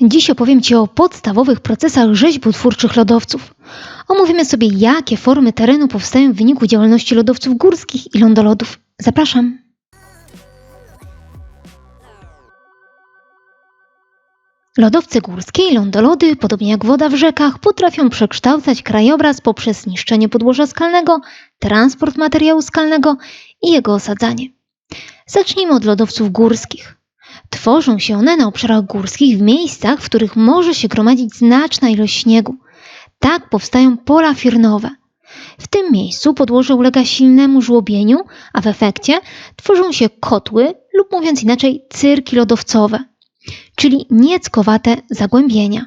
Dziś opowiem Ci o podstawowych procesach rzeźbotwórczych lodowców. Omówimy sobie, jakie formy terenu powstają w wyniku działalności lodowców górskich i lądolodów. Zapraszam. Lodowce górskie i lądolody, podobnie jak woda w rzekach, potrafią przekształcać krajobraz poprzez niszczenie podłoża skalnego, transport materiału skalnego i jego osadzanie. Zacznijmy od lodowców górskich. Tworzą się one na obszarach górskich w miejscach, w których może się gromadzić znaczna ilość śniegu. Tak powstają pola firnowe. W tym miejscu podłoże ulega silnemu żłobieniu, a w efekcie tworzą się kotły lub mówiąc inaczej cyrki lodowcowe, czyli nieckowate zagłębienia.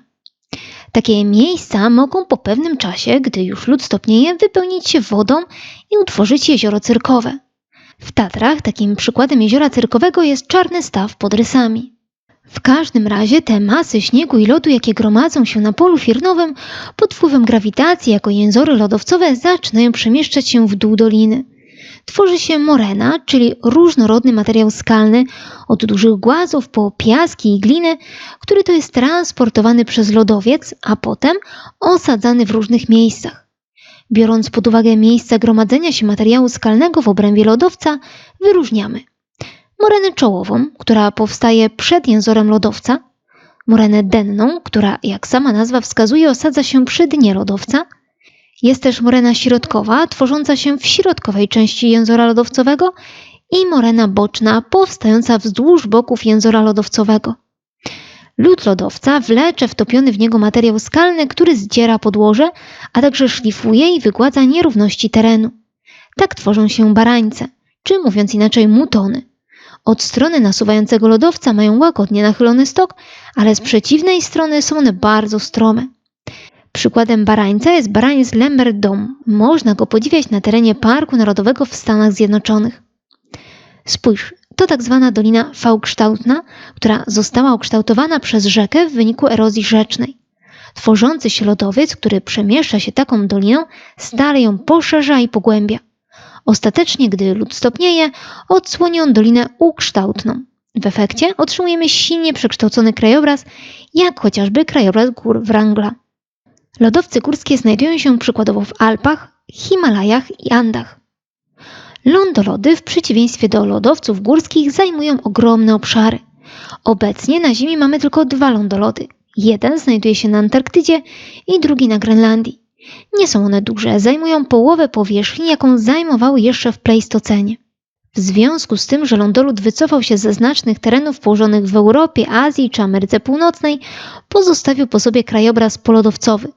Takie miejsca mogą po pewnym czasie, gdy już lód stopnieje, wypełnić się wodą i utworzyć jezioro cyrkowe. W Tatrach takim przykładem jeziora cyrkowego jest czarny staw pod rysami. W każdym razie te masy śniegu i lodu, jakie gromadzą się na polu firnowym, pod wpływem grawitacji jako jęzory lodowcowe zaczynają przemieszczać się w dół doliny. Tworzy się morena, czyli różnorodny materiał skalny, od dużych głazów po piaski i gliny, który to jest transportowany przez lodowiec, a potem osadzany w różnych miejscach. Biorąc pod uwagę miejsca gromadzenia się materiału skalnego w obrębie lodowca, wyróżniamy morenę czołową, która powstaje przed jęzorem lodowca, morenę denną, która, jak sama nazwa wskazuje, osadza się przy dnie lodowca. Jest też morena środkowa, tworząca się w środkowej części jęzora lodowcowego i morena boczna, powstająca wzdłuż boków jęzora lodowcowego. Lód lodowca wlecze wtopiony w niego materiał skalny, który zdziera podłoże, a także szlifuje i wygładza nierówności terenu. Tak tworzą się barańce, czy mówiąc inaczej mutony. Od strony nasuwającego lodowca mają łagodnie nachylony stok, ale z przeciwnej strony są one bardzo strome. Przykładem barańca jest baraniec Lambert Dome. Można go podziwiać na terenie Parku Narodowego w Stanach Zjednoczonych. Spójrz, to tak zwana dolina V-kształtna, która została ukształtowana przez rzekę w wyniku erozji rzecznej. Tworzący się lodowiec, który przemieszcza się taką doliną, stale ją poszerza i pogłębia. Ostatecznie, gdy lód stopnieje, odsłoni on dolinę ukształtną. W efekcie otrzymujemy silnie przekształcony krajobraz, jak chociażby krajobraz gór Wrangla. Lodowce górskie znajdują się przykładowo w Alpach, Himalajach i Andach. Lądolody, w przeciwieństwie do lodowców górskich, zajmują ogromne obszary. Obecnie na Ziemi mamy tylko dwa lądolody. Jeden znajduje się na Antarktydzie i drugi na Grenlandii. Nie są one duże, zajmują połowę powierzchni, jaką zajmowały jeszcze w Pleistocenie. W związku z tym, że lądolud wycofał się ze znacznych terenów położonych w Europie, Azji czy Ameryce Północnej, pozostawił po sobie krajobraz polodowcowy,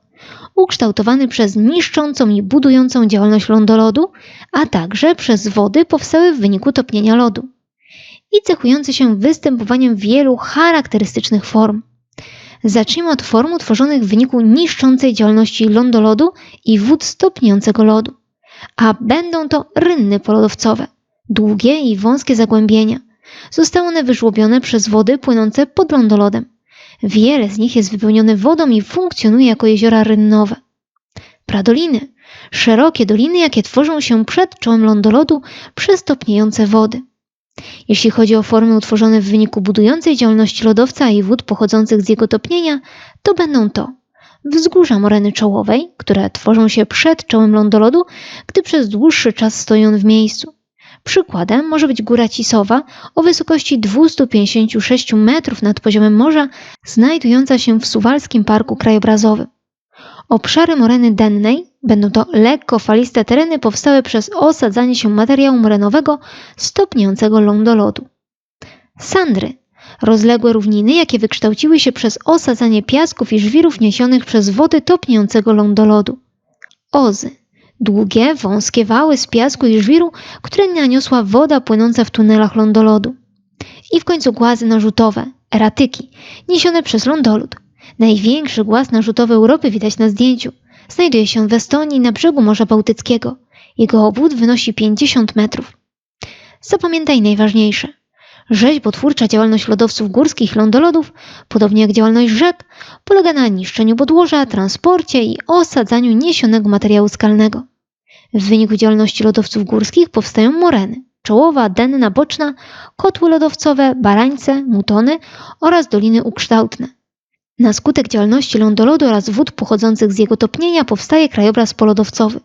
ukształtowany przez niszczącą i budującą działalność lądolodu, a także przez wody powstałe w wyniku topnienia lodu i cechujący się występowaniem wielu charakterystycznych form. Zacznijmy od form utworzonych w wyniku niszczącej działalności lądolodu i wód stopniącego lodu, a będą to rynny polodowcowe, długie i wąskie zagłębienia. Zostały one wyżłobione przez wody płynące pod lądolodem. Wiele z nich jest wypełnione wodą i funkcjonuje jako jeziora rynnowe. Pradoliny. Szerokie doliny, jakie tworzą się przed czołem lądolodu przez topniejące wody. Jeśli chodzi o formy utworzone w wyniku budującej działalności lodowca i wód pochodzących z jego topnienia, to będą to wzgórza moreny czołowej, które tworzą się przed czołem lądolodu, gdy przez dłuższy czas stoją w miejscu. Przykładem może być góra Cisowa o wysokości 256 metrów nad poziomem morza, znajdująca się w Suwalskim Parku Krajobrazowym. Obszary moreny dennej będą to lekko faliste tereny powstałe przez osadzanie się materiału morenowego stopniącego lądolodu. Sandry rozległe równiny, jakie wykształciły się przez osadzanie piasków i żwirów niesionych przez wody topniącego lądolodu. Ozy długie, wąskie wały z piasku i żwiru, które naniosła woda płynąca w tunelach lądolodu. I w końcu głazy narzutowe, eratyki, niesione przez lądolód. Największy głaz narzutowy Europy widać na zdjęciu. Znajduje się w Estonii na brzegu Morza Bałtyckiego. Jego obwód wynosi 50 metrów. Zapamiętaj najważniejsze. Rzeźbotwórcza działalność lodowców górskich lądolodów, podobnie jak działalność rzek, polega na niszczeniu podłoża, transporcie i osadzaniu niesionego materiału skalnego. W wyniku działalności lodowców górskich powstają moreny, czołowa, denna, boczna, kotły lodowcowe, barańce, mutony oraz doliny ukształtne. Na skutek działalności lądolodu oraz wód pochodzących z jego topnienia powstaje krajobraz polodowcowy.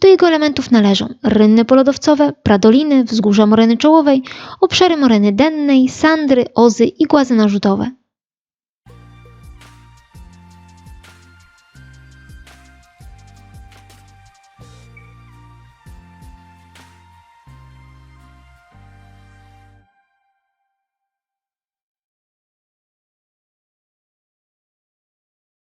Do jego elementów należą rynny polodowcowe, pradoliny, wzgórza moreny czołowej, obszary moreny dennej, sandry, ozy i głazy narzutowe.